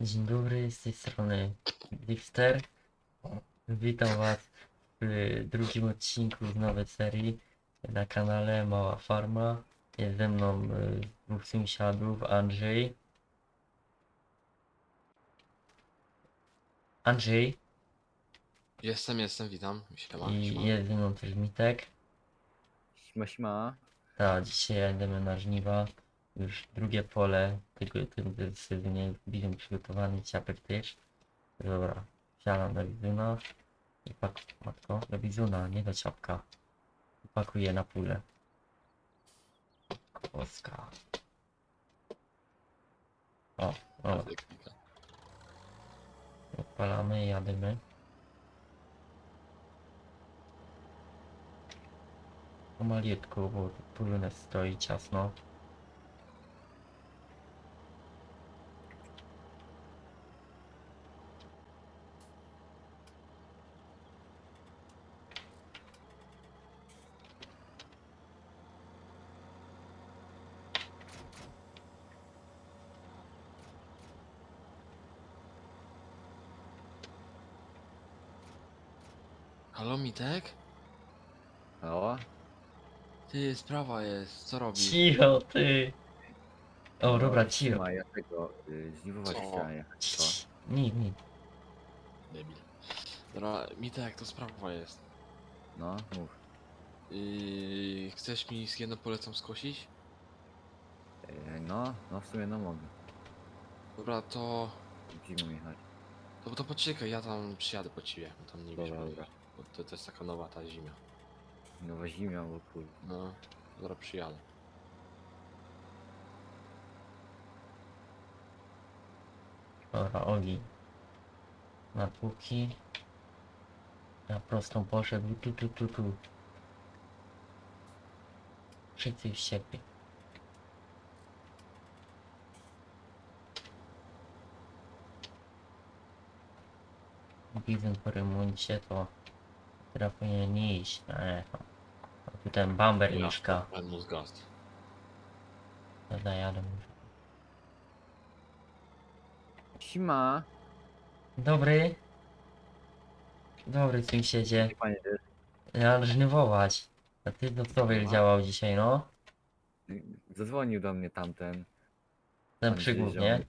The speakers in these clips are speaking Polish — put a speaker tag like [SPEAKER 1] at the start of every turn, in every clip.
[SPEAKER 1] Dzień dobry, z tej strony Dixter. Witam Was w drugim odcinku z nowej serii na kanale Mała Farma. Jest ze mną y, dwóch sąsiadów, Andrzej. Andrzej
[SPEAKER 2] Jestem, jestem, witam. Siema,
[SPEAKER 1] i
[SPEAKER 2] siema.
[SPEAKER 1] jest ze mną też Mitek.
[SPEAKER 3] Śma, śma.
[SPEAKER 1] Tak, dzisiaj jedziemy na żniwa. Już drugie pole tego, tego sezonie bizon przygotowany, ciapek też. Dobra, wsiadam do bizona i pak... matko, do bizona, nie do ciapka. I pakuję na pulę. Polska. O, o, odpalamy i jadymy. Pomaliutku, bo pulunę stoi ciasno.
[SPEAKER 2] Halo, Mitek?
[SPEAKER 3] O,
[SPEAKER 2] Ty, sprawa jest, co robisz?
[SPEAKER 1] Cicho, ty! O, dobra, cicho.
[SPEAKER 3] Śma, ja tego y, zniwować
[SPEAKER 2] Co?
[SPEAKER 3] chciałem jechać. Co?
[SPEAKER 1] Nic, nic.
[SPEAKER 2] Debil. Dobra, Mitek, to sprawa jest.
[SPEAKER 3] No, mów.
[SPEAKER 2] Yy, chcesz mi z jedną polecą skosić?
[SPEAKER 3] Y, no, no w sumie no mogę.
[SPEAKER 2] Dobra, to...
[SPEAKER 3] Zimą jechać.
[SPEAKER 2] To, to poczekaj, ja tam przyjadę po ciebie. bo Tam nie
[SPEAKER 3] Dobra,
[SPEAKER 2] wiesz,
[SPEAKER 3] dobra.
[SPEAKER 2] To, to jest taka nowa ta zimia.
[SPEAKER 3] Nowa zimia, bo kur...
[SPEAKER 2] No, zaraz przyjadę.
[SPEAKER 1] Dobra, ogień. Na póki. Na prostą poszedł. Tu, tu, tu, tu. Wszyscy w siebie. Bizon po remoncie to teraz powinien iść na echo. A tu ten bamber mieszka.
[SPEAKER 2] Będę z gast.
[SPEAKER 1] Dobra, jadę.
[SPEAKER 3] Śma!
[SPEAKER 1] Dobry. Dobry sąsiedzie.
[SPEAKER 3] Gdzie panie jest?
[SPEAKER 1] Ja. A ty do co
[SPEAKER 2] Aha.
[SPEAKER 1] działał dzisiaj, no?
[SPEAKER 3] Zadzwonił do mnie tamten.
[SPEAKER 1] Ten przygód, nie?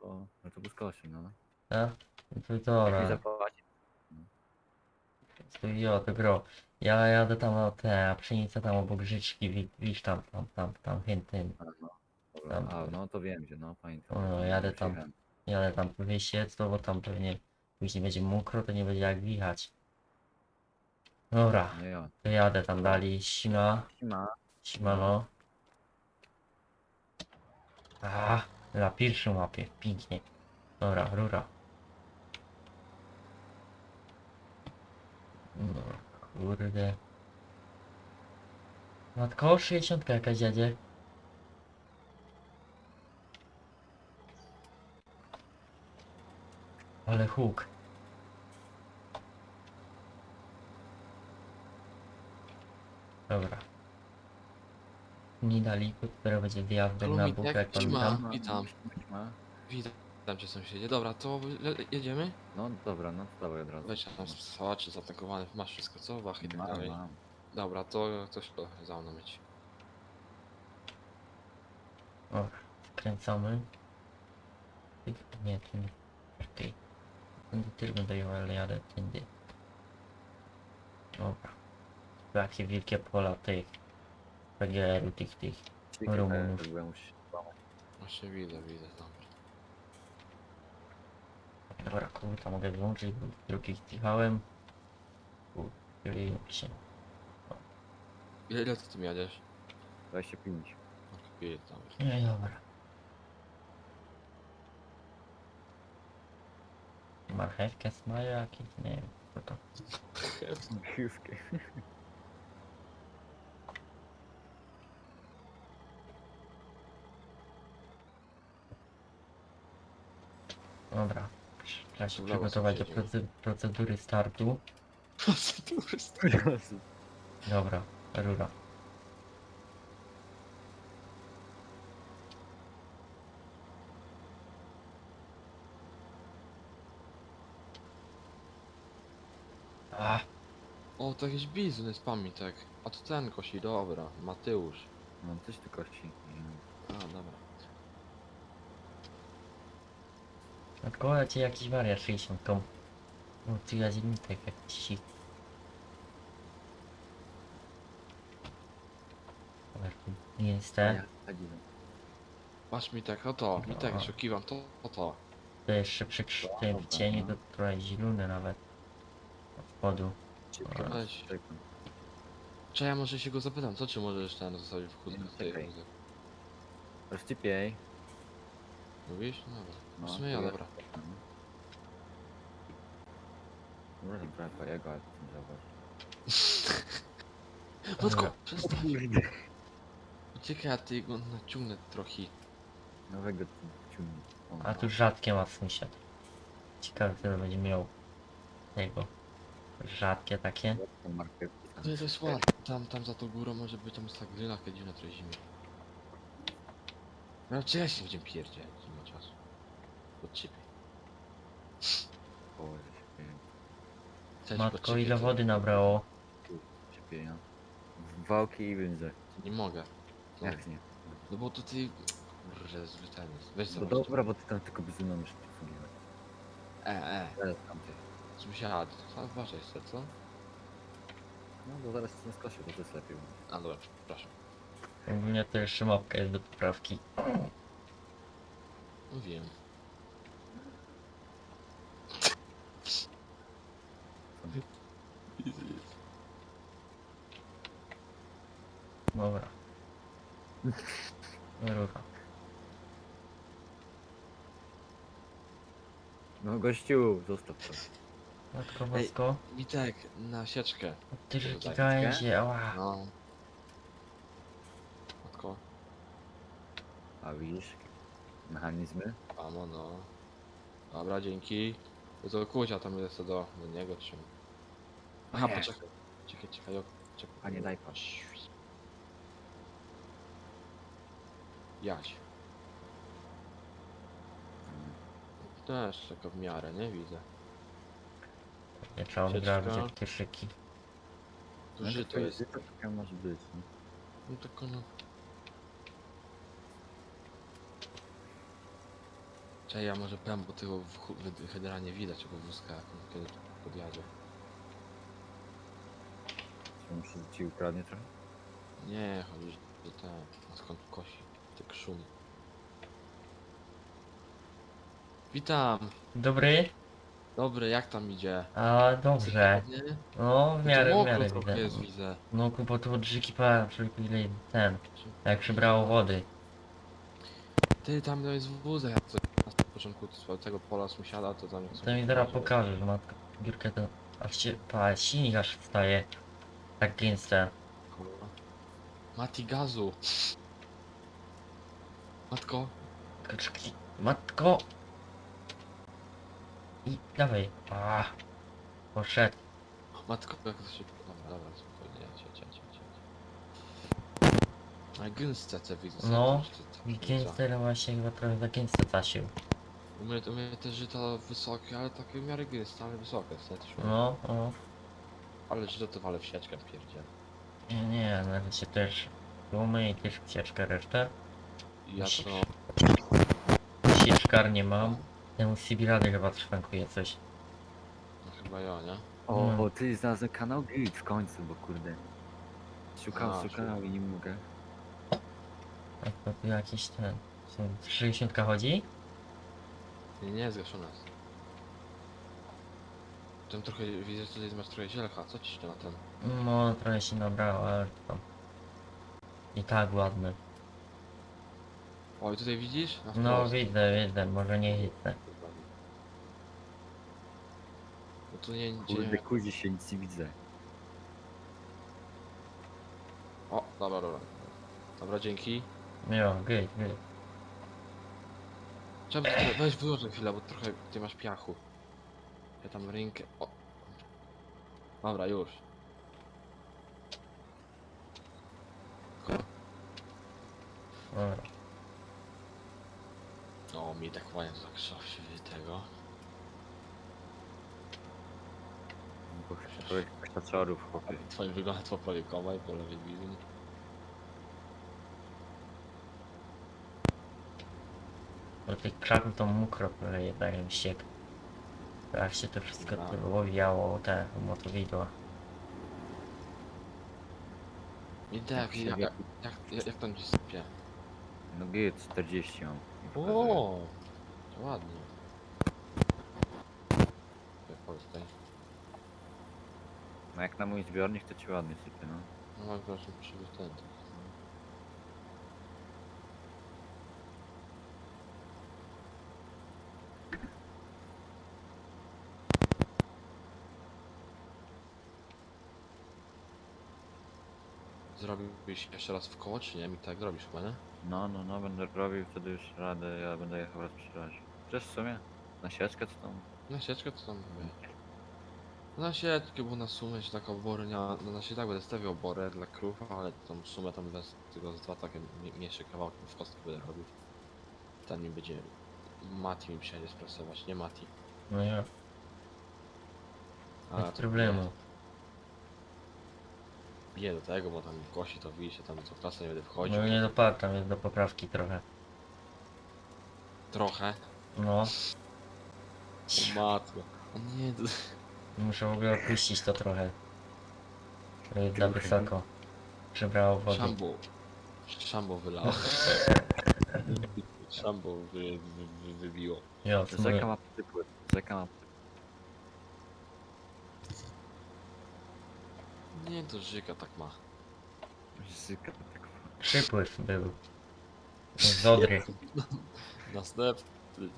[SPEAKER 3] O, no to by skoczył, no.
[SPEAKER 1] A? No to
[SPEAKER 3] Jak mi
[SPEAKER 1] dobra.
[SPEAKER 3] zapłaci.
[SPEAKER 1] Jo, to gro. Ja jadę tam na te, a pszenicę tam obok wi- widzisz tam, tam, tam, tam.
[SPEAKER 3] A, no. Dobra.
[SPEAKER 1] Tam.
[SPEAKER 3] A, no to wiem gdzie, no pamiętam.
[SPEAKER 1] No, jadę tam. Jadę tam wysiec, to bo tam pewnie później będzie mokro, to nie będzie jak wichać. Dobra,
[SPEAKER 3] No ja.
[SPEAKER 1] to jadę tam dalej, sima,
[SPEAKER 3] Śma.
[SPEAKER 1] simano. A, na pierwszym łapie, pięknie. Dobra, rura. No, kurde. Matko, 60 jakaś dziadzie. Ale huk. Dobra. Niedaleko, które będzie wjazdem
[SPEAKER 2] Halo,
[SPEAKER 1] na
[SPEAKER 2] Mitek,
[SPEAKER 1] bok, jak
[SPEAKER 2] Cima.
[SPEAKER 1] pamiętam.
[SPEAKER 2] Witam.
[SPEAKER 3] Śma,
[SPEAKER 2] Witam cię sąsiedzie. Dobra, to le- jedziemy?
[SPEAKER 3] No dobra, no to dawaj od razu.
[SPEAKER 2] Weź tam sałaczy zatankowane, masz wszystko co? Wach i tak
[SPEAKER 3] Mam,
[SPEAKER 2] dalej.
[SPEAKER 3] mam.
[SPEAKER 2] Dobra, to coś to za mną mieć.
[SPEAKER 1] O, skręcamy. Tyk, Nie, nie. Okej. Tędy tylko dojął, ale jadę tędy. Dobra. Tu Jakie wielkie pola tych PGR-u, tych, tych.
[SPEAKER 3] Ciekawe,
[SPEAKER 1] Rumunów.
[SPEAKER 3] byłem już.
[SPEAKER 2] Właśnie widzę, widzę, dobra.
[SPEAKER 1] Dobra, kurwa, mogę wyłączyć, bo drugich cichałem. Kurde, się.
[SPEAKER 2] Ile ty tym jedziesz?
[SPEAKER 3] 25.
[SPEAKER 2] Okej, dobra.
[SPEAKER 1] Nie, dobra. Marchewkę smaja jakieś? Nie wiem, co to.
[SPEAKER 3] Wszystkie.
[SPEAKER 1] Dobra. Tak, Trzeba się przygotować do procedury startu.
[SPEAKER 3] Procedury stary.
[SPEAKER 1] Dobra, rura.
[SPEAKER 2] O, to jakiś bizon jest pamiętek. A to ten kosi, dobra. Mateusz.
[SPEAKER 3] Mam coś tylko ci.
[SPEAKER 2] A, dobra.
[SPEAKER 1] Odkoła cię jakiś wariat 60. No tu ja zimnitek jakiś sik. Nie jest te.
[SPEAKER 2] Patrz mi tak, no to, mi tak, oszukiwam, to, to, to.
[SPEAKER 1] To jeszcze przy tym w cieniu to trochę zielony nawet. Od spodu.
[SPEAKER 2] Weź. Czy ja może się go zapytam, co czy możesz ten zostawić w tej
[SPEAKER 3] czekaj.
[SPEAKER 2] muzy? Mówisz? No dobra.
[SPEAKER 3] No,
[SPEAKER 2] W sumie ja, dobra.
[SPEAKER 3] Może brakła jego, ale nie zauważ.
[SPEAKER 2] Matko, przestań. Uciekaj, a ty go naciągnę trochę.
[SPEAKER 3] Nowego ciągnie. O,
[SPEAKER 1] A tu rzadkie ma sąsiad. Ciekawe co to będzie miał. Tego. Rzadkie takie.
[SPEAKER 2] To jest ładne. Tam, tam za tą górą może być tam jest ta glina, kiedy dziwne trochę zimie. No czy ja się będziemy pierdzieć. Od ciebie.
[SPEAKER 3] Położę się. piję.
[SPEAKER 2] Cześć,
[SPEAKER 1] Matko
[SPEAKER 2] ciebie,
[SPEAKER 1] ile
[SPEAKER 2] to-
[SPEAKER 1] wody nabrało.
[SPEAKER 3] Się piję. W wałki i wędzę.
[SPEAKER 2] Nie mogę. No,
[SPEAKER 3] Jak nie?
[SPEAKER 2] no bo to ty... Kurde, jest. Weź
[SPEAKER 3] No
[SPEAKER 2] zobacz.
[SPEAKER 3] dobra, bo ty tam tylko bzyną już przysługiwać.
[SPEAKER 2] E, e.
[SPEAKER 3] Teraz tam ty.
[SPEAKER 2] Sąsiad, a uważaj sobie, co?
[SPEAKER 3] No bo zaraz cię nie skoszę, bo to jest lepiej.
[SPEAKER 2] A dobra, przepraszam.
[SPEAKER 1] U mnie to jeszcze mapka jest do poprawki.
[SPEAKER 2] Mówiłem.
[SPEAKER 1] Dobra. Rura.
[SPEAKER 3] No gościu, zostaw to.
[SPEAKER 1] Matko
[SPEAKER 2] Ej.
[SPEAKER 1] bosko.
[SPEAKER 2] Witek, na sieczkę.
[SPEAKER 1] Ty
[SPEAKER 2] Daj
[SPEAKER 1] życzki
[SPEAKER 3] tak,
[SPEAKER 1] gałęzie, ała.
[SPEAKER 2] No. Matko,
[SPEAKER 3] A widzisz? Mechanizmy?
[SPEAKER 2] mamo, no. Dobra, dzięki. To to kuzia tam jest do, do niego trzymam. Aha,
[SPEAKER 3] Nie.
[SPEAKER 2] poczekaj. Czekaj, czekaj, o, czekaj.
[SPEAKER 3] A nie daj patrz.
[SPEAKER 2] Jaś. Też taka w miarę, nie widzę.
[SPEAKER 1] Nie trzeba
[SPEAKER 2] Sieczka.
[SPEAKER 1] odgrabić jak kieszyki.
[SPEAKER 2] Tu żyto jest.
[SPEAKER 3] To taka może być. No.
[SPEAKER 2] No tylko no. Czekaj, ja może powiem, bo tego w chu- wy- generalnie widać tego wózka, jak on kiedy podjadzie.
[SPEAKER 3] Czy muszę ci ukradnie trochę?
[SPEAKER 2] Nie, chodzi, że ten, a skąd kosi, tak szum. Witam!
[SPEAKER 1] Dobry?
[SPEAKER 2] Dobry, jak tam idzie?
[SPEAKER 1] A dobrze. No w miarę, w miarę
[SPEAKER 2] trochę
[SPEAKER 1] widzę.
[SPEAKER 2] jest, widzę.
[SPEAKER 1] No bo tu drzyki pa, ile ten, jak przybrało wody.
[SPEAKER 2] Ty, tam to jest wózek, jak co na początku tego- pola sąsiada, to tam
[SPEAKER 1] To mi pokażę, że matka biurkę to... Aż się, pa, silnik aż wstaje. Tak.
[SPEAKER 2] Kurwa. Mati gazu. Matko,
[SPEAKER 1] Kaczki. Matko! I dawaj. A, poszedł.
[SPEAKER 2] matko, jak to szybko. Dobra, dobra, spokojnie, ja cię, cię, cię, cię. Ale gęste te widzę.
[SPEAKER 1] No, I
[SPEAKER 2] te-
[SPEAKER 1] gęste właśnie chyba trochę za gęste zasił.
[SPEAKER 2] U mnie, u mnie te żyta wysokie, ale takie w miarę gęste, ale wysokie. jest, też
[SPEAKER 1] No, no.
[SPEAKER 2] Ale żyto to wale w sieczkę pierdzie.
[SPEAKER 1] Nie, nie, nawet się też tłumy i też sieczkę resztę.
[SPEAKER 2] I ja to...
[SPEAKER 1] Sieczkar nie mam. Temu Sibirady chyba szwankuje coś.
[SPEAKER 2] No chyba ja, nie?
[SPEAKER 3] O,
[SPEAKER 1] Mm.
[SPEAKER 3] o ty znalazłem kanał Git w końcu, bo kurde. Szukam,
[SPEAKER 2] A,
[SPEAKER 3] szukam i nie mogę.
[SPEAKER 1] Jak to tu jakiś ten... co, 60 chodzi?
[SPEAKER 2] Nie, nie, zgaszona jest. Tam trochę, widzę, że tutaj masz trochę zielcha, co ci się na ten?
[SPEAKER 1] No, trochę się nabrało, ale tam... I tak ładny.
[SPEAKER 2] Oj, tutaj widzisz? Na
[SPEAKER 1] No
[SPEAKER 2] wprost.
[SPEAKER 1] widzę, widzę, może nie hitnę.
[SPEAKER 2] No to nie, nie,
[SPEAKER 3] Kurde, kuzi się nic nie widzę.
[SPEAKER 2] O, dobra, dobra. Dobra, dzięki.
[SPEAKER 1] Jo, gej, gej.
[SPEAKER 2] Trzeba by weź wyłożę chwilę, bo trochę ty masz piachu. Ja tam rękę, o. Dobra, już.
[SPEAKER 1] Dobra.
[SPEAKER 2] O, mi tak ładnie zakrzał się tego.
[SPEAKER 3] Bo Człowiek kaczorów, chłopie.
[SPEAKER 2] Twoim wygląda to prawie kombajn po lewej widzę.
[SPEAKER 1] Do tych krzaków to mokro leje, daje Jak się to wszystko
[SPEAKER 2] No.
[SPEAKER 1] tu owijało, te motowidła.
[SPEAKER 2] I tak, jak, jak, jak, jak, jak tam ci sypie?
[SPEAKER 3] No G40 mam. I pokazuję.
[SPEAKER 2] O, to ładnie.
[SPEAKER 3] No jak na mój zbiornik to ci ładnie sypie, no.
[SPEAKER 2] No mam proszę przybyć ten. Zrobiłbyś jeszcze raz w koło, czy nie? Mi tak robisz chyba, nie?
[SPEAKER 3] No, no, no, będę robił wtedy już radę, ja będę jechał raz przy razie. Przecież w sumie, na sieczkę to tam...
[SPEAKER 2] Na sieczkę to tam mówię. Na sieczkę, bo na sumę się tak obory nie ma. No na się tak będę stawiał oborę dla krów, ale tą sumę tam bez tylko z dwa takie mi- mniejsze kawałki w kostkę będę robił. Ten mi będzie. Mati mi przyjedzie sprasować, nie Mati.
[SPEAKER 1] No ja, bez problemu.
[SPEAKER 2] Nie do tego, bo tam kosi to widzicie, tam co klasę nie będę wchodził.
[SPEAKER 1] No nie dopadł, tam jest do poprawki trochę.
[SPEAKER 2] Trochę.
[SPEAKER 1] No,
[SPEAKER 2] O matko. O nie, to...
[SPEAKER 1] muszę w ogóle opuścić to trochę. To jest za wysoko. Przybrało wody.
[SPEAKER 2] Szambo. Szambo wylało. Szambo wy, wy, wy, wybiło.
[SPEAKER 1] Jo,
[SPEAKER 3] Rzeka ma przypływ, rzeka ma...
[SPEAKER 2] Nie, to Żyka tak ma.
[SPEAKER 3] Rzeka tak...
[SPEAKER 1] Przypływ był. Z Odry.
[SPEAKER 2] Następny. ty.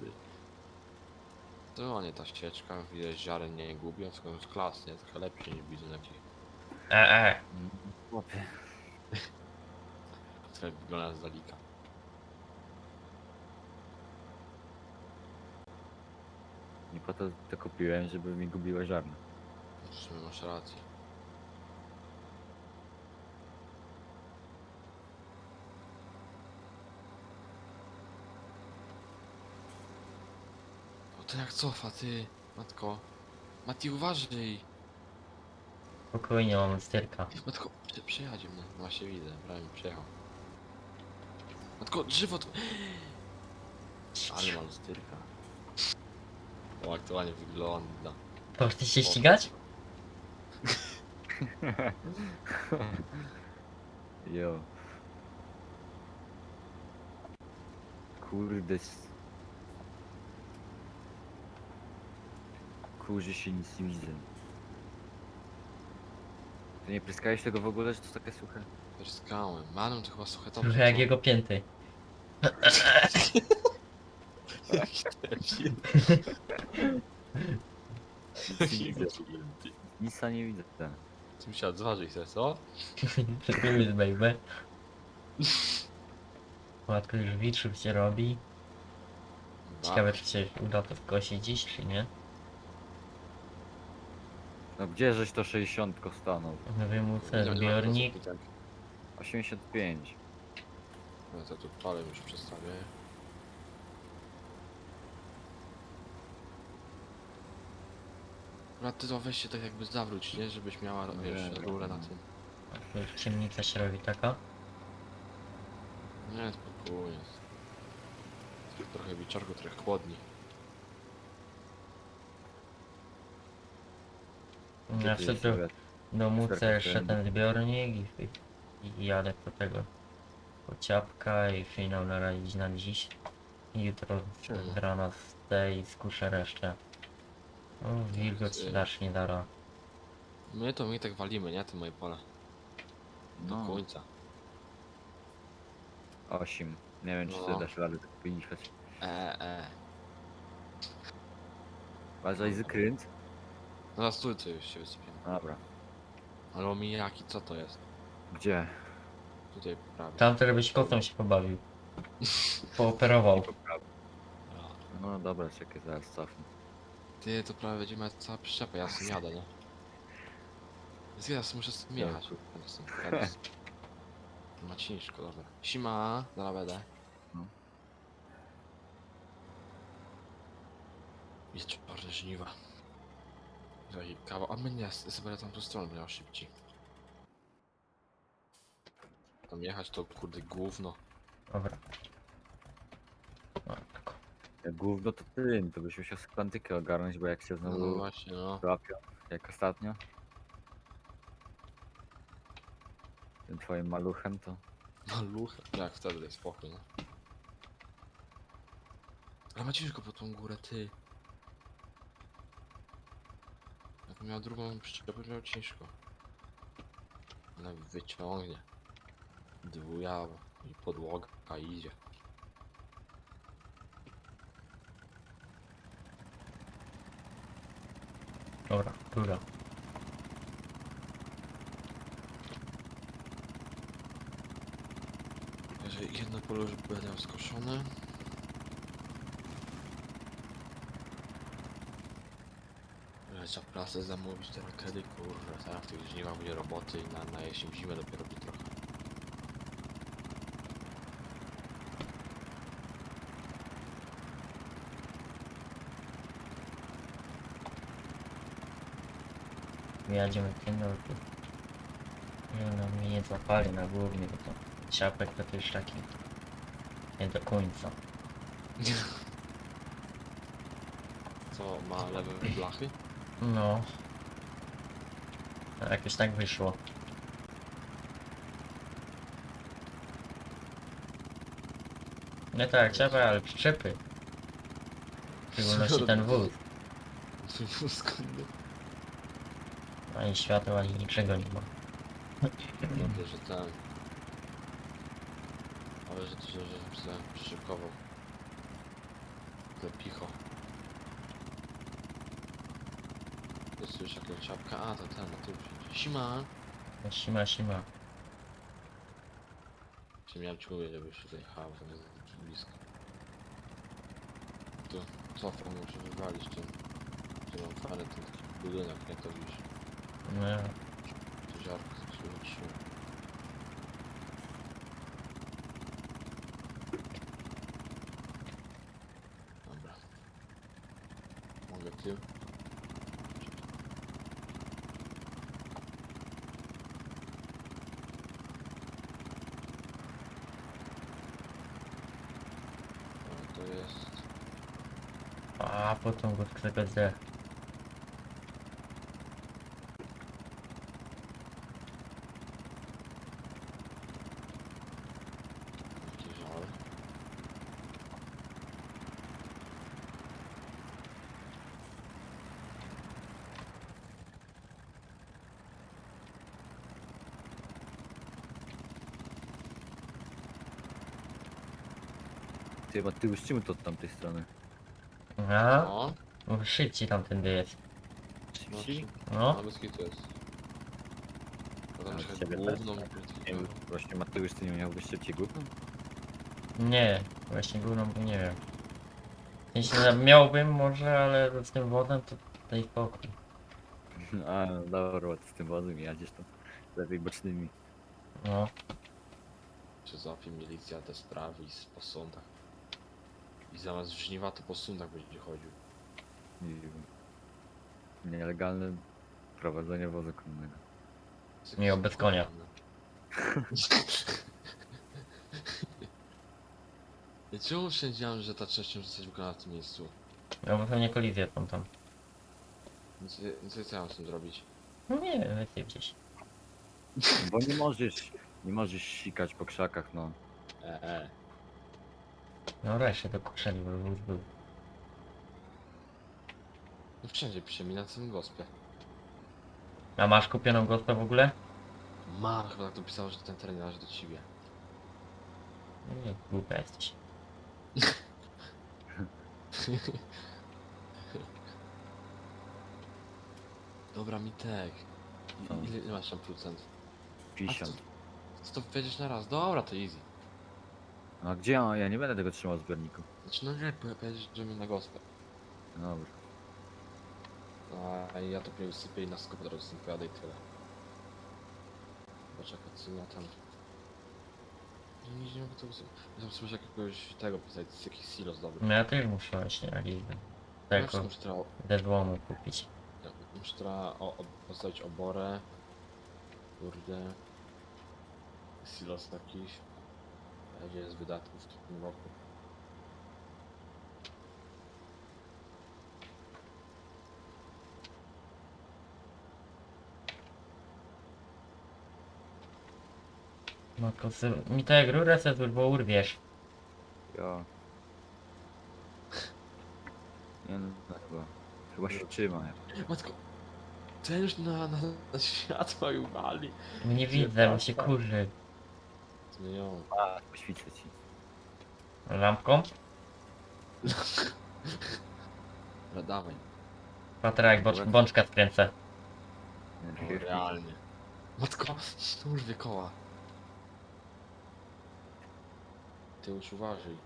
[SPEAKER 2] To nie ta ścieczka, widać ziaren nie gubią, skoro jest klas, nie? Trochę lepszy niż widzę na dziś.
[SPEAKER 1] E, e.
[SPEAKER 3] Chłopie.
[SPEAKER 2] Trochę wygląda z daleka.
[SPEAKER 3] Nie po to to kupiłem, żeby mi gubiło ziarno.
[SPEAKER 2] W sumie masz rację. To jak cofa, ty, matko. Mati, uważaj!
[SPEAKER 1] Spokojnie, mamy styrka.
[SPEAKER 2] Matko, prze- przejadzie mnie. No właśnie widzę, prawie mi przejechał. Matko, drzewo to... Ale mam styrka. O, ładnie wygląda.
[SPEAKER 1] To chcesz się ścigać?
[SPEAKER 3] Jo. Kurde. s- Kurzy się nic nie widzę. Ty nie pryskałeś tego w ogóle, że to takie suche?
[SPEAKER 2] Pryskałem. Manem to chyba suche to
[SPEAKER 1] Trochę jak jego pięty.
[SPEAKER 3] Nic nie widzę. Nic nie widzę.
[SPEAKER 2] Ty mi się odważyć chcesz, co?
[SPEAKER 1] Przypływ, baby. Łatwo już witrzów się robi. Ciekawe, czy się uda to wkosić dziś, czy nie.
[SPEAKER 3] No gdzie żeś to 60 stanął?
[SPEAKER 1] Wymucę zbiornik.
[SPEAKER 3] 85.
[SPEAKER 2] Ja to tu palę już przestawię. No ty to weź się tak jakby zawróć, nie? Żebyś miała,
[SPEAKER 3] No
[SPEAKER 2] wiesz,
[SPEAKER 3] wiem,
[SPEAKER 2] rurę na
[SPEAKER 3] wiem.
[SPEAKER 2] tym.
[SPEAKER 1] Ciemnica się robi taka.
[SPEAKER 2] Nie, spokojnie. Trochę wieczorku, trochę chłodni.
[SPEAKER 1] Ja
[SPEAKER 3] Gdzie ty jest sobie?
[SPEAKER 1] domucę
[SPEAKER 3] Serce
[SPEAKER 1] jeszcze
[SPEAKER 3] ten.
[SPEAKER 1] zbiornik i, i jadę po tego po ciapka i finał narazić na dziś. I jutro
[SPEAKER 2] Czemu?
[SPEAKER 1] z rana z tej skuszę resztę. No, wilgoć się
[SPEAKER 2] Ty.
[SPEAKER 1] zacznie dara.
[SPEAKER 2] My to my tak walimy, nie? Te moje pole. Do
[SPEAKER 3] No,
[SPEAKER 2] końca.
[SPEAKER 3] 8. Nie wiem, czy
[SPEAKER 2] No.
[SPEAKER 3] sobie dasz radę tak pojechać.
[SPEAKER 2] E, e.
[SPEAKER 3] Uważaj zakręt.
[SPEAKER 2] No na stójce już się wysypiemy.
[SPEAKER 3] Dobra.
[SPEAKER 2] Ale omijaki, co to jest?
[SPEAKER 3] Gdzie?
[SPEAKER 2] Tutaj po prawej.
[SPEAKER 1] Tam to żebyś kotą się pobawił. Pooperował.
[SPEAKER 3] No dobra, czekaj, zaraz cofnę.
[SPEAKER 2] Ty, to prawie będzie miała cała przyczepa, ja sobie jadę, nie? Muszę z tym jechać. Będę z tym jechać. Ma ciężko, dobra. Sima, zaraz będę.
[SPEAKER 3] No.
[SPEAKER 2] Wieczorne żniwa. Taki kawał, a my nie, sobie tam tą stronę miał szybciej. Tam jechać to kurde gówno.
[SPEAKER 1] Dobra. Matko.
[SPEAKER 3] Jak gówno to ty, to byś musiał skwantykę ogarnąć, bo jak się
[SPEAKER 2] No,
[SPEAKER 3] znowu
[SPEAKER 2] właśnie, no.
[SPEAKER 3] złapią, jak ostatnio. Tym twoim maluchem to...
[SPEAKER 2] Maluch. Jak wtedy jest spokój, no. Ale ma ciężko po tą górę, ty. Miał drugą przyczepę, miał ciężko. Ale wyciągnie. Dwujawo. I podłoga, a idzie.
[SPEAKER 1] Dobra, góra.
[SPEAKER 2] Jeżeli jedno pole już będę skoszone. Ale Trzeba prasę zamówić teraz kiedy kurwa, teraz w tych żniwach będzie roboty i na, na jesień zimę dopiero będzie trochę.
[SPEAKER 1] Tym do Nie no, mnie nie złapali na głównie, bo to siapek to już taki nie do końca.
[SPEAKER 2] Co, ma lewe blachy?
[SPEAKER 1] No. A Jakoś tak wyszło. Nie tak, trzeba, ale przyczepy. W szczególności ten wóz.
[SPEAKER 2] Skąd?
[SPEAKER 1] Ani światła, ani niczego nie ma.
[SPEAKER 2] Dobrze, że ten... Ale że to, że, że sobie przyszykował. Te picho. Jest już jakaś czapka, a to ten, a tu już Sima!
[SPEAKER 1] Sima, sima.
[SPEAKER 2] Czy miałem ci mówić, żebyś tutaj jechał, to jest blisko. Tu cofam, muszę wywalić ten... Tu mam fajny ten taki budynek, jak to widzisz.
[SPEAKER 1] No,
[SPEAKER 2] To ziarko się wytrzyma. Dobra. Mogę tył? O, to jest...
[SPEAKER 1] a potem go
[SPEAKER 2] żal.
[SPEAKER 3] Ty chyba ty uścimy to od tamtej strony.
[SPEAKER 1] A?
[SPEAKER 2] No,
[SPEAKER 1] No, szybciej tamtędy jest.
[SPEAKER 2] no,
[SPEAKER 3] Szybciej?
[SPEAKER 1] No.
[SPEAKER 2] no bez kitu jest. To tam
[SPEAKER 3] Ale
[SPEAKER 2] trochę
[SPEAKER 3] ciebie
[SPEAKER 2] główną
[SPEAKER 3] też?
[SPEAKER 2] krytykę.
[SPEAKER 3] Nie wiem, właśnie Mateusz, ty nie miałbyś szybciej gówno?
[SPEAKER 1] Nie, właśnie górą to nie wiem. Jeśli miałbym może, ale z tym wodem to daj spokój.
[SPEAKER 3] A, no dobra, bo ty z tym wozem jadziesz to lepiej bocznymi.
[SPEAKER 1] No.
[SPEAKER 2] Czy załatwi milicja te sprawy i s- po sądach. I zamiast żniwa to po sądach będzie chodził.
[SPEAKER 3] Nie wiem. Nielegalne prowadzenie wozu konnego.
[SPEAKER 1] Nie,
[SPEAKER 2] jakiś
[SPEAKER 1] bez konia.
[SPEAKER 2] I czemu sądziłem, że ta część może zostać wykonana w tym miejscu?
[SPEAKER 1] No bo pewnie kolizję tam tam.
[SPEAKER 2] Nic co ja mam z tym zrobić?
[SPEAKER 1] No nie wiem, lepiej gdzieś.
[SPEAKER 3] Bo nie możesz, nie możesz sikać po krzakach, no.
[SPEAKER 2] Eee.
[SPEAKER 1] No resztę to kuszeli, bo wóz był.
[SPEAKER 2] No wszędzie pisze mi na całym gospie.
[SPEAKER 1] A masz kupioną gospę w ogóle?
[SPEAKER 2] Ma, chyba tak to pisało, że ten teren należy do ciebie.
[SPEAKER 1] Nie, głupia jesteś.
[SPEAKER 2] Dobra, Mitek. I- Ile, ile masz tam procent?
[SPEAKER 3] 50.
[SPEAKER 2] Co to wiedzieć na raz? Dobra, to easy.
[SPEAKER 3] No a gdzie ja? Ja nie będę tego trzymał w zbiorniku.
[SPEAKER 2] Znaczy, no nie, powiedzieć, że mi na gospę.
[SPEAKER 3] Dobra.
[SPEAKER 2] A ja to mnie usypię i na z tym pojadę i tyle. Poczekaj, co ja tam... Nie, nie, nie mogę to usypiać. Ja tam sobie jakiegoś tego pisać, z jakiś silos dobry.
[SPEAKER 1] No ja też muszę właśnie jakiś
[SPEAKER 2] Ja
[SPEAKER 1] tego
[SPEAKER 2] muszę teraz
[SPEAKER 1] ze złomu kupić.
[SPEAKER 2] Muszę teraz o, o, postawić oborę. Kurde. Silos jakiś. Będzie jest wydatków w tym roku.
[SPEAKER 1] No to se- mi to jak rurę se bo urwiesz.
[SPEAKER 3] Ja. Nie no, no chyba. Chyba się trzyma.
[SPEAKER 2] Matko! Ten już na, na, na światła i wali.
[SPEAKER 1] Nie widzę, bo się kurzy.
[SPEAKER 2] Zmienią.
[SPEAKER 3] A, poświecę ci.
[SPEAKER 1] Lampką?
[SPEAKER 2] No dawaj.
[SPEAKER 1] Patra jak bącz, bączka skręcę.
[SPEAKER 2] No, realnie. Matko! Kurwie koła. Ty już uważaj.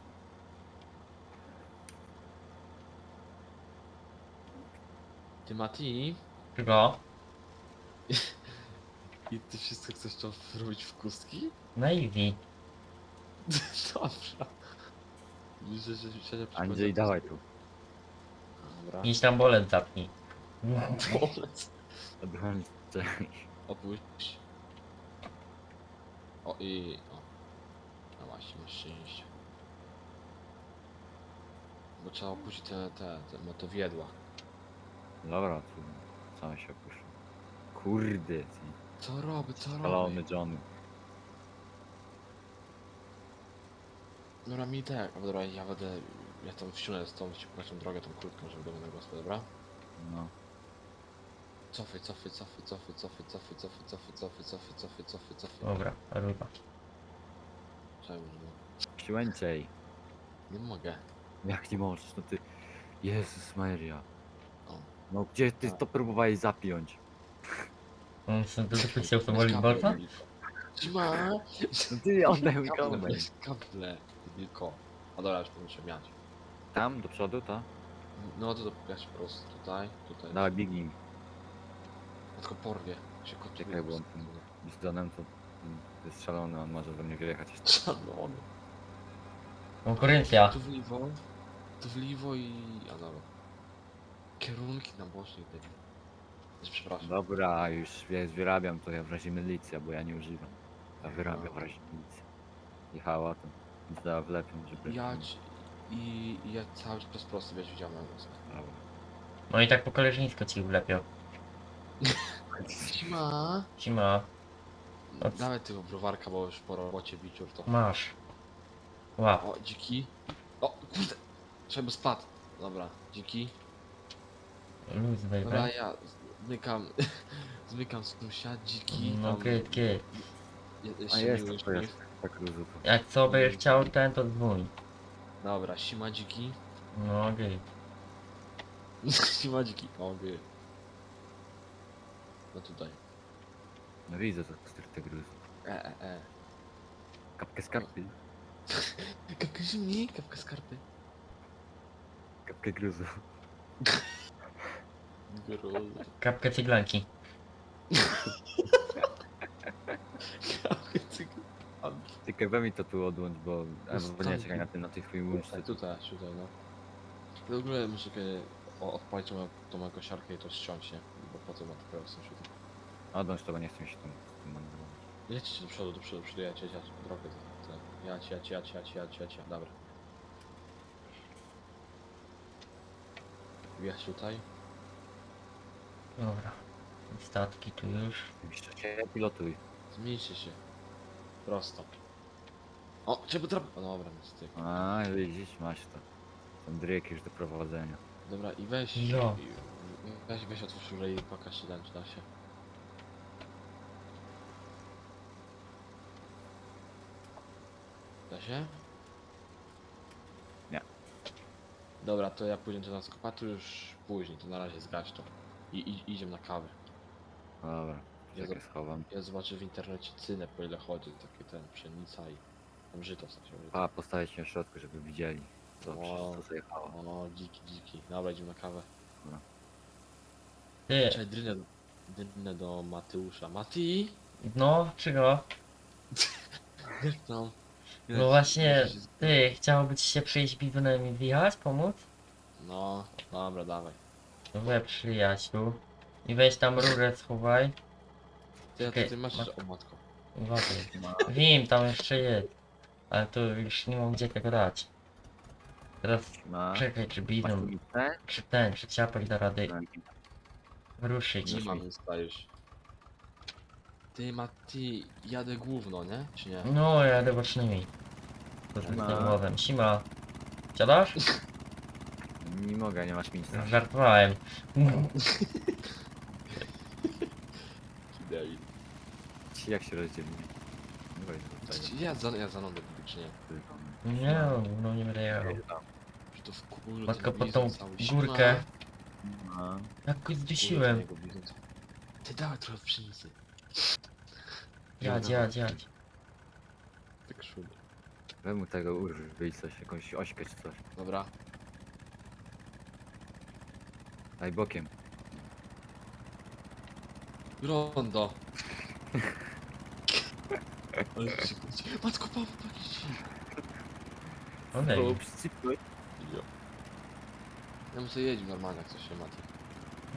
[SPEAKER 2] Ty Mati?
[SPEAKER 1] Czego?
[SPEAKER 2] I ty wszystko chcesz to robić w kustki?
[SPEAKER 1] Na easy.
[SPEAKER 2] Dobrze. Widzę, że się nie
[SPEAKER 3] Andrzej, dawaj tu.
[SPEAKER 2] Dobra.
[SPEAKER 1] Idź tam bolet zapnij.
[SPEAKER 2] Bolec.
[SPEAKER 3] Abraham,
[SPEAKER 2] Opuść. O i... O. No właśnie, masz szczęście. Bo trzeba opuścić te, te, te motowiedła.
[SPEAKER 3] Dobra, tu sam się opuszczę. Kurde, ty.
[SPEAKER 2] Co robię, co
[SPEAKER 3] Szalony
[SPEAKER 2] robię?
[SPEAKER 3] Johnny.
[SPEAKER 2] Dobra, mi tak, a dobra, ja będę... Ja tam wsiunę z tą ciepłą drogę, tą krótką, żeby do mnie gospę, dobra?
[SPEAKER 3] No.
[SPEAKER 2] Cofy, cofy, cofy, cofy, cofy, cofy, cofy, cofy, cofy, cofy, cofy, cofy, cofy.
[SPEAKER 1] Dobra, ruba.
[SPEAKER 2] Czemu?
[SPEAKER 3] Święcej.
[SPEAKER 2] Nie mogę.
[SPEAKER 3] Jak nie możesz, no ty. Jezus Maria.
[SPEAKER 2] O.
[SPEAKER 3] No gdzie ty
[SPEAKER 2] Tak.
[SPEAKER 3] to próbowałeś zapiąć?
[SPEAKER 1] On sobie do dupy chciał to woli borta?
[SPEAKER 2] Trzyma!
[SPEAKER 3] No ty oddaj mi
[SPEAKER 2] Kable,
[SPEAKER 3] kable.
[SPEAKER 2] Tylko. A dobra, już muszę miać.
[SPEAKER 3] Tam, do przodu, to?
[SPEAKER 2] No to dopychać po prostu tutaj, tutaj.
[SPEAKER 3] Dawaj, biegnij.
[SPEAKER 2] Ja tylko porwie. Się kot
[SPEAKER 3] Czekaj, bo on tym bizdonem to jest szalony, on może do mnie wjechać.
[SPEAKER 2] Szalony.
[SPEAKER 1] Konkurencja.
[SPEAKER 2] Tu w lewo, tu w lewo i... A dobra. Kierunki na bocznych tej. Przepraszam.
[SPEAKER 3] Dobra, już wiesz, wyrabiam to ja w razie milicja, bo ja nie używam. Ja wyrabiam w razie milicja. Jechała to, zdała wlepią, żeby...
[SPEAKER 2] Ja ci... I, I ja cały czas prosto wiesz, widziałem na.
[SPEAKER 3] Dobra.
[SPEAKER 1] No i tak po koleżeńsku ci wlepią.
[SPEAKER 2] Sima!
[SPEAKER 1] Sima, A co?
[SPEAKER 2] Dawaj tego browarka, bo już po robocie biciur to...
[SPEAKER 1] masz. Łap.
[SPEAKER 2] O, dziki. O, kurde! Trzeba spadł. Dobra, dziki.
[SPEAKER 1] Luz,
[SPEAKER 2] Dobra,
[SPEAKER 1] baby.
[SPEAKER 2] ja zmykam... zmykam sąsiad, dziki.
[SPEAKER 1] No
[SPEAKER 2] tam
[SPEAKER 1] git, git.
[SPEAKER 2] je-
[SPEAKER 3] A
[SPEAKER 2] jeszcze
[SPEAKER 3] jest,
[SPEAKER 2] miły
[SPEAKER 3] to jest. Tak.
[SPEAKER 1] Jak co będziesz chciał ten, to dzwoń.
[SPEAKER 2] Dobra, sima dziki.
[SPEAKER 1] No git.
[SPEAKER 2] sima dziki. O, gry. No tutaj.
[SPEAKER 3] No widzę to stricte gruzu.
[SPEAKER 2] E, e, e.
[SPEAKER 3] Kapkę skarpy.
[SPEAKER 2] Kapka zimni, kapka skarpy.
[SPEAKER 3] Kapkę gruzu.
[SPEAKER 2] Gruz.
[SPEAKER 1] Kapkę cyglanki.
[SPEAKER 2] Kapka cyk-
[SPEAKER 3] Tylko we mi to tu odłącz, bo... Albo nie, czekaj na tym, na tej twojej łączce.
[SPEAKER 2] Tutaj, tutaj, tutaj, no. W ogóle muszę o- odpalić tą, tą moją kosiarkę i to ściąć, nie? Bo po co ma takiego sąsiada?
[SPEAKER 3] Odłącz to, bo nie chcę mi się tam tym manewrować.
[SPEAKER 2] Jedźcie do przodu, do przodu, do przodu, jadź, jadź, jadź, po drogę. to- to- Jadź, jadź, jadź, jadź, jadź, jadź, jadź, dobra. Wjechać tutaj.
[SPEAKER 1] Dobra. Statki tu już.
[SPEAKER 3] Jeszcze się pilotuj.
[SPEAKER 2] Zmieńcie się. Prosto. O, trzeba trap... O dobra, no styk.
[SPEAKER 3] A, widzisz, masz to. Ten dryk już do prowadzenia.
[SPEAKER 2] Dobra, i weź... I- Weź, weź otwórz i pokaż się tam, czy da się. Da się?
[SPEAKER 3] Nie.
[SPEAKER 2] Dobra, to ja pójdę do nas kopatu już później, to na razie zgać to. I, i idziemy na kawę.
[SPEAKER 3] Dobra,
[SPEAKER 2] Ja,
[SPEAKER 3] czekaj, schowam.
[SPEAKER 2] ja zobaczę w internecie cynę, po ile chodzi, takie ten, pszenica i tam żyto w sensie.
[SPEAKER 3] A, postawić na środku, żeby widzieli. Co,
[SPEAKER 2] Wow.
[SPEAKER 3] co zajechało.
[SPEAKER 2] O, dziki, dziki. Dobra, idziemy na kawę.
[SPEAKER 1] Ty,
[SPEAKER 2] Czekaj, drynę, drynę do Mateusza. Mati?
[SPEAKER 1] no, czego?
[SPEAKER 2] Jak tam?
[SPEAKER 1] No właśnie, ty, chciałbyś się przyjść bizonem i wjechać, pomóc?
[SPEAKER 2] No, dobra, dawaj.
[SPEAKER 1] We przyjaciół. I weź tam rurę schowaj.
[SPEAKER 2] Ty, ty, ty masz. O matko.
[SPEAKER 1] Uważaj.
[SPEAKER 3] Ma.
[SPEAKER 1] Wiem, tam jeszcze jest. Ale to już nie mam gdzie tego dać. Teraz
[SPEAKER 3] Ma.
[SPEAKER 1] czekaj, czy
[SPEAKER 3] ulicę?
[SPEAKER 1] czy ten, czy ciapek da rady ruszyć.
[SPEAKER 2] Nie mam już. Ty, Mati, jadę główno, nie? Czy nie?
[SPEAKER 1] No, jadę bocznymi. To z głowem. Sima. Siadasz?
[SPEAKER 3] Nie mogę, nie masz miejsca.
[SPEAKER 1] Żartowałem.
[SPEAKER 2] Debil.
[SPEAKER 3] Jak się rozdzielimy? No
[SPEAKER 2] Ja za, ja za nogę czy nie?
[SPEAKER 1] Nie, no nie będę jechał.
[SPEAKER 2] Że to w kurde
[SPEAKER 1] Matka pod tą górkę.
[SPEAKER 2] śma.
[SPEAKER 3] Ma.
[SPEAKER 1] Jak go
[SPEAKER 2] Kurde,
[SPEAKER 1] zdusiłem.
[SPEAKER 2] Ty dawaj trochę pszenicy.
[SPEAKER 1] Jadź, jadź, jadź.
[SPEAKER 2] Tak szum.
[SPEAKER 3] Weź mu tego wyjść coś, jakąś ośkę czy coś.
[SPEAKER 2] Dobra.
[SPEAKER 3] Daj bokiem.
[SPEAKER 2] Rondo. Ale ci Matko Paweł, jakiś
[SPEAKER 1] Olej.
[SPEAKER 3] O, przycypłeś.
[SPEAKER 2] Jo. Ja muszę jeździć normalnie, jak coś się Mati.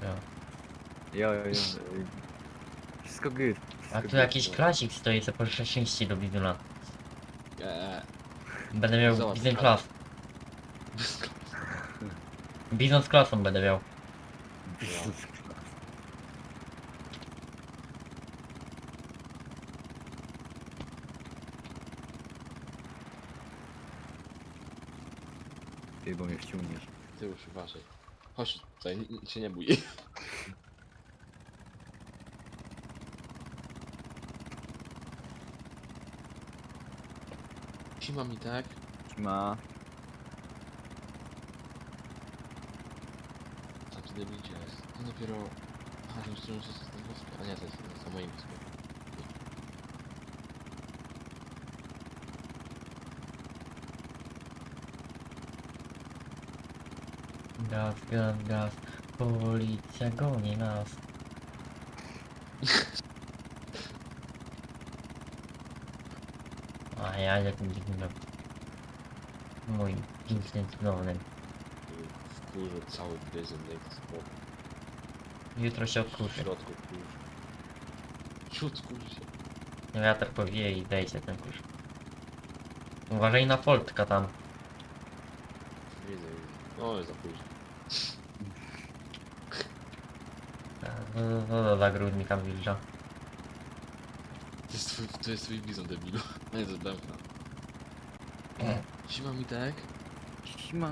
[SPEAKER 1] Ja.
[SPEAKER 3] Jo, jo, jo. ej. Wszystko git.
[SPEAKER 1] A tu jakiś klasik stoi, co pożycza części do bizona.
[SPEAKER 2] Eee.
[SPEAKER 1] Będę miał
[SPEAKER 2] Zobacz,
[SPEAKER 1] bizon
[SPEAKER 2] tak.
[SPEAKER 1] klas. Bizon z klasą będę miał.
[SPEAKER 3] Ty, bo mnie wciągniesz.
[SPEAKER 2] Ty już uważaj. Chodź tutaj, ni- nic się nie bój. Sima mi tak?
[SPEAKER 3] Ma.
[SPEAKER 2] A tu debil gdzie jest? To dopiero... Aha, to już to już jest ten wózek. A nie, to jest na moim wózku.
[SPEAKER 1] Gaz, gaz, gaz. Policja goni nas. A ja jakim dziwnym. Mój piękny cudowny.
[SPEAKER 2] Wkurzył cały bizon, jak spoko.
[SPEAKER 1] Jutro się
[SPEAKER 2] W
[SPEAKER 1] odkurzy.
[SPEAKER 2] środku kurz. Ciut kurzy się.
[SPEAKER 1] Wiatr powieje i wejdzie ten kurz. Uważaj na Foltka tam.
[SPEAKER 2] Widzę, widzę. O, jest za późno.
[SPEAKER 1] No, no, no, za grudnika wjeżdża.
[SPEAKER 2] To jest twój, to jest twój bizon debilu. A nie, to jest bębna. Sima mi tak?
[SPEAKER 3] Sima.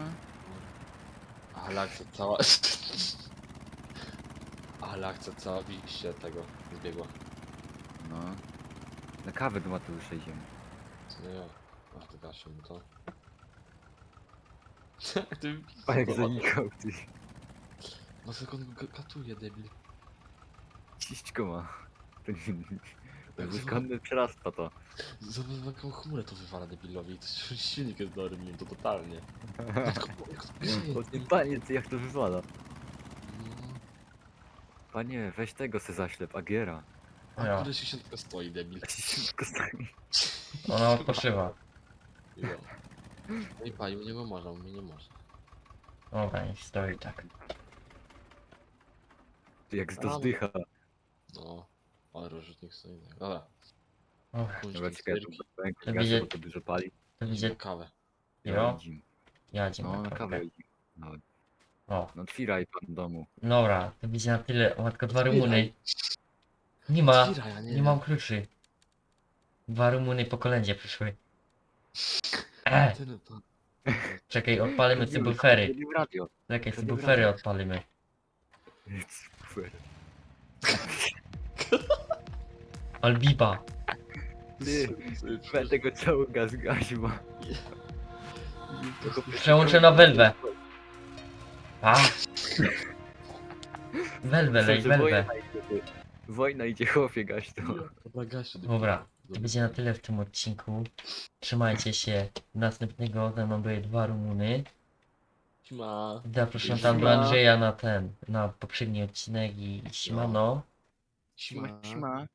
[SPEAKER 2] Ale akcja cała... Ale akcja cała się tego zbiegła.
[SPEAKER 3] No. Na kawę do Mateusza idziemy.
[SPEAKER 2] Co nie ja. Ach, to gasił mu to. Ty
[SPEAKER 3] A jak zanikał, ty.
[SPEAKER 2] No on go katuje, debil.
[SPEAKER 3] Ciśćko ma. To nie... To
[SPEAKER 2] Jak
[SPEAKER 3] skąd przerasta to.
[SPEAKER 2] Zobacz jaką chmurę to wywala debilowi. To się- silnik jest do aluminium, to totalnie.
[SPEAKER 3] O ty panie, ty jak to wywala.
[SPEAKER 2] No.
[SPEAKER 3] Panie, weź tego se zaślep, Agiera.
[SPEAKER 2] A
[SPEAKER 1] Ja.
[SPEAKER 2] kurde 60 stoi, debil.
[SPEAKER 3] Wszystko stoi.
[SPEAKER 1] Ona odpoczywa.
[SPEAKER 2] No i palił, nie go można, mnie nie można.
[SPEAKER 1] Dobra, niech stoi tak.
[SPEAKER 3] Ty jak to zdycha.
[SPEAKER 2] No. Ale rozrzutnik stoi. tak. Dobra.
[SPEAKER 1] Dobra,
[SPEAKER 3] czekaj, to rękę
[SPEAKER 1] To
[SPEAKER 3] gaszę,
[SPEAKER 1] będzie-
[SPEAKER 3] bo to dużo pali.
[SPEAKER 1] to
[SPEAKER 2] kawę.
[SPEAKER 1] Jo,
[SPEAKER 3] idziemy.
[SPEAKER 1] jadzie
[SPEAKER 3] No,
[SPEAKER 1] na kawę.
[SPEAKER 3] No,
[SPEAKER 1] O,
[SPEAKER 3] no otwieraj pan domu.
[SPEAKER 1] dobra, to będzie na tyle. O matko, dwa Rumuny. Nie ma,
[SPEAKER 2] Otwieraj, a nie,
[SPEAKER 1] nie mam kluczy. Dwa Rumuny po kolędzie przyszły. E,
[SPEAKER 2] Ty, no to...
[SPEAKER 1] czekaj, odpalimy subwoofery.
[SPEAKER 3] Jedzie w radio.
[SPEAKER 1] Czekaj,
[SPEAKER 3] wracam.
[SPEAKER 1] odpalimy.
[SPEAKER 3] Super.
[SPEAKER 1] Albiba.
[SPEAKER 3] Ty, we tego cały gaz gazi ma.
[SPEAKER 1] Przełączę na welwę. A! Welwę, lej, welwę.
[SPEAKER 3] Wojna idzie, ty. Wojna idzie, chłopie, gaś to.
[SPEAKER 1] Dobra, To będzie na tyle w tym odcinku. Trzymajcie się. Następnego ze mną były dwa Rumuny.
[SPEAKER 2] Sima.
[SPEAKER 1] Zapraszam tam do
[SPEAKER 3] Siema.
[SPEAKER 1] Andrzeja na ten, na poprzedni odcinek i Simano.
[SPEAKER 3] Sima, sima.